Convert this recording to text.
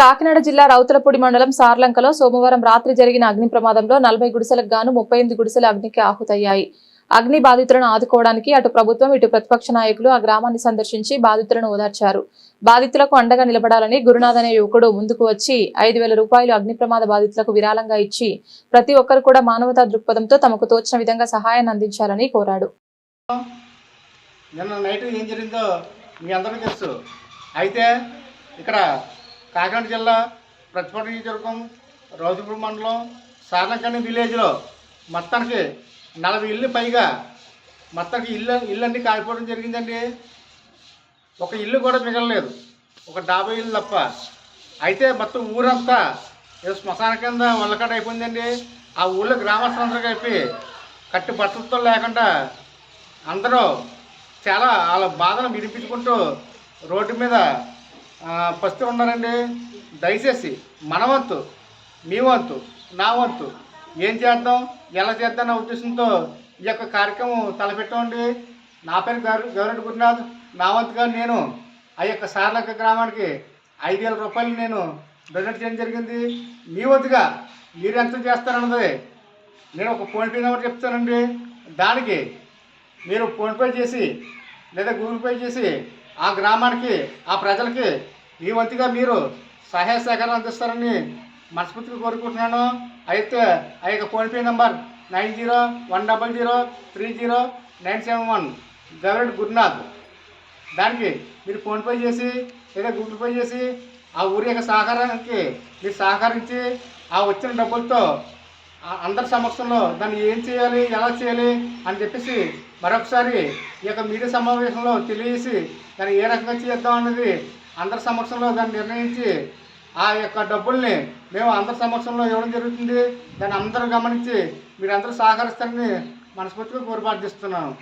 కాకినాడ జిల్లా రౌతులపూడి మండలం సార్లంకలో సోమవారం రాత్రి జరిగిన అగ్ని ప్రమాదంలో నలభై గుడిసెలకు గాను ముప్పై ఎనిమిది గుడిసెలు అగ్నికి ఆహుతయ్యాయి. అగ్ని బాధితులను ఆదుకోవడానికి అటు ప్రభుత్వం ఇటు ప్రతిపక్ష నాయకులు ఆ గ్రామాన్ని సందర్శించి బాధితులను ఓదార్చారు. బాధితులకు అండగా నిలబడాలని గురునాథ్ అనే యువకుడు ముందుకు వచ్చి ఐదు వేల రూపాయలు అగ్ని ప్రమాద బాధితులకు విరాళంగా ఇచ్చి ప్రతి ఒక్కరు కూడా మానవతా దృక్పథంతో తమకు తోచిన విధంగా సహాయాన్ని అందించాలని కోరాడు. నిన్న నైట్ ఏం జరిగిందో మీ అందరికీ తెలుసు. అయితే ఇక్కడ కాకినాడ జిల్లా ప్రతిపట నియోజకవర్గం రోజుపూడి మండలం సార్లంకని విలేజ్లో మొత్తానికి నలభై ఇల్లు పైగా మొత్తానికి ఇల్లు ఇల్లు అన్నీ కాలిపోవడం జరిగిందండి. ఒక ఇల్లు కూడా మిగలలేదు. ఒక డాబా ఇల్లు తప్ప. అయితే మొత్తం ఊరంతా ఏదో శ్మశాన కింద వల్లకాడ అయిపోయిందండి. ఆ ఊళ్ళో గ్రామస్తులందరూ కలిపి కట్టి బట్టలతో లేకుండా అందరూ చాలా వాళ్ళ బాధను వినిపించుకుంటూ రోడ్డు మీద ఫస్ట్ ఉన్నారండి దయచేసి మన వంతు మీ వంతు నా వంతు ఏం చేద్దాం ఎలా చేద్దాం అనే ఉద్దేశంతో ఈ యొక్క కార్యక్రమం తలపెట్టండి నా పేరు గౌర గౌరెడ్డి గురునాథ్ నా వంతుగా నేను ఆ యొక్క సార్లక్క గ్రామానికి ఐదు వేల రూపాయలు నేను డొనేట్ చేయడం జరిగింది. మీ వంతుగా మీరు ఎంత చేస్తారన్నది నేను ఒక ఫోన్పే నెంబర్ చెప్తానండి. దానికి మీరు ఫోన్పే చేసి లేదా గూగుల్ పే చేసి ఆ గ్రామానికి ఆ ప్రజలకి ఈ వంతుగా మీరు సహాయ సహకారం అందిస్తారని మనస్ఫూర్తిగా కోరుకుంటున్నాను. అయితే ఆ యొక్క PhonePe number nine zero one double zero three zero nine seven one government Gurunath. దానికి మీరు ఫోన్పే చేసి లేదా గూగుల్ పే చేసి ఆ ఊరి యొక్క సహకారానికి మీరు సహకరించి ఆ వచ్చిన డబ్బులతో అందరి సమక్షంలో దాన్ని ఏం చేయాలి ఎలా చేయాలి అని చెప్పేసి మరొకసారి ఈ యొక్క మీడియా సమావేశంలో తెలియజేసి దాన్ని ఏ రకంగా చేద్దాం అన్నది అందరి సమక్షంలో దాన్ని నిర్ణయించి ఆ యొక్క డబ్బుల్ని మేము అందరి సమక్షంలో ఇవ్వడం జరుగుతుంది. దాన్ని అందరూ గమనించి మీరు అందరూ సహకరిస్తారని మనస్ఫూర్తిగా పొరపాటు ప్రార్థిస్తున్నాను